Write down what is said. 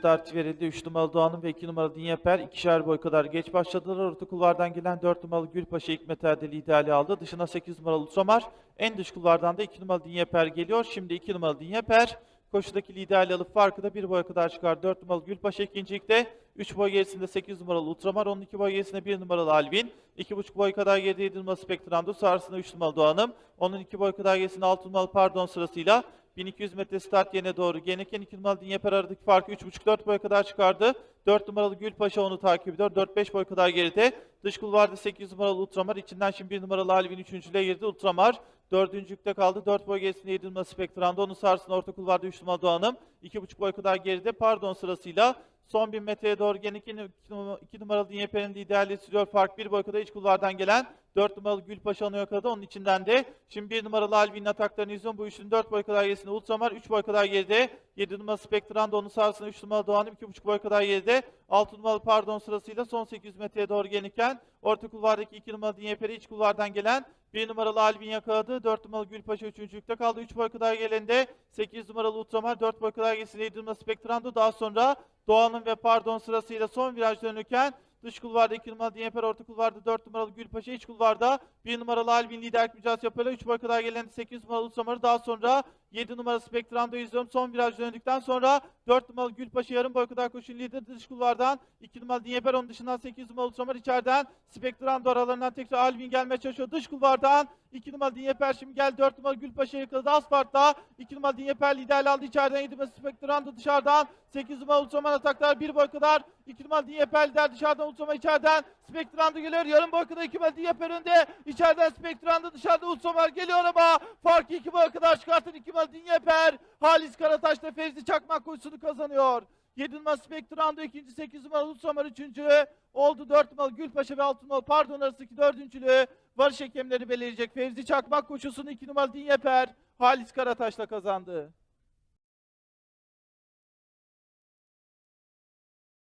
start verildi. 3 numaralı Doğan'ın ve 2 numaralı Dinyeper ikişer boy kadar geç başladılar. Orta kulvardan gelen 4 numaralı Gülpaşa Hikmet Erdeli ideali aldı. Dışına 8 numaralı Ultramar. En dış kulvardan da 2 numaralı Dinyeper geliyor. Şimdi 2 numaralı Dinyeper. Koşudaki liderli alıp farkı da 1 boya kadar çıkar. 4 numaralı Gülpaşa ikincilikte. 3 boy gerisinde 8 numaralı Ultramar. 12 boy gerisinde 1 numaralı Alvin. 2,5 boy kadar geride 7 numaralı Spectrando. Sonrasında 3 numaralı Doğan'ım. Onun 2 boy kadar gerisinde 6 numaralı Pardon sırasıyla 1200 metre start yerine doğru Geneken 2 numaralı Dinyeper aradaki farkı 3,5-4 boya kadar çıkardı. 4 numaralı Gülpaşa onu takip ediyor. 4-5 boy kadar geride. Dış kulvarda 8 numaralı Ultramar. içinden şimdi 1 numaralı Alvin 3. girdi. Ultramar 4. yükte kaldı. 4 boy gerisinde 7 numaralı Spectrando. Onun sarsın orta kulvarda 3 numaralı Doğan'ım. 2,5 boy kadar geride. Pardon sırasıyla son 1000 metreye doğru Geneken 2 numaralı Dinyeper'in liderliği sürüyor. Fark 1 boy kadar iç kulvardan gelen 4 numaralı Gülpaşa onu yakaladı. Onun içinden de şimdi 1 numaralı Alvin'in ataklarını izliyorum. Bu üçlünün 4 boy kadar gerisinde Ultramar. 3 boy kadar geride. 7 numaralı Spectrando onun sağrısında 3 numaralı Doğan'ım 2,5 boy kadar geride. 6 numaralı pardon sırasıyla son 800 metreye doğru gelirken orta kulvardaki 2 numaralı Dinyeper'i iç kulvardan gelen 1 numaralı Alvin yakaladı. 4 numaralı Gülpaşa 3. yükte kaldı. 3 boy kadar gelende 8 numaralı Ultramar 4 boy kadar gerisinde 7 numaralı Spectrando. Daha sonra Doğan'ın ve pardon sırasıyla son viraj dönürken Dış kulvarda 2 numaralı Dinyeper, orta kulvarda 4 numaralı Gülpaşa, iç kulvarda 1 numaralı Alvin liderlik mücadelesi yapıyorlar. 3 boy kadar gelen 8 numaralı Ultramar'ı daha sonra 7 numaralı Spectrando izliyorum. Son viraj döndükten sonra 4 numaralı Gülpaşa yarım boy kadar koşun lider dış kulvardan. 2 numaralı Dinyeper onun dışından 8 numaralı Ultramar içeriden. Spectrando aralarından tekrar Alvin gelmeye çalışıyor. Dış kulvardan. 2 numaralı Dinyeper şimdi geldi. 4 numaralı Gülpaşa yakaladı. Aspart'ta 2 numaralı Dinyeper liderliği aldı içeriden. 7 numaralı Spectrando dışarıdan. 8 numaralı Ultraman ataklar 1 boy kadar. 2 numaralı Dinyeper lider dışarıdan. Ultraman içeriden. Spectrando geliyor. Yarım boy kadar 2 numaralı Dinyeper önde. İçeriden Spectrando dışarıda Ultraman geliyor ama farkı 2 boy kadar çıkartır. 2 numaralı Dinyeper Halis Karataş'ta Fevzi Çakmak koşusunu kazanıyor. 7 numaralı Spectrando ikinci 8 numaralı Ultraman üçüncü oldu 4 numaralı Gülpaşa ve 6 numaralı Pardon arasındaki dördüncülüğü varış hakemleri belirleyecek. Fevzi Çakmak koşusunu 2 numaralı Dinyeper Halis Karataş'la kazandı.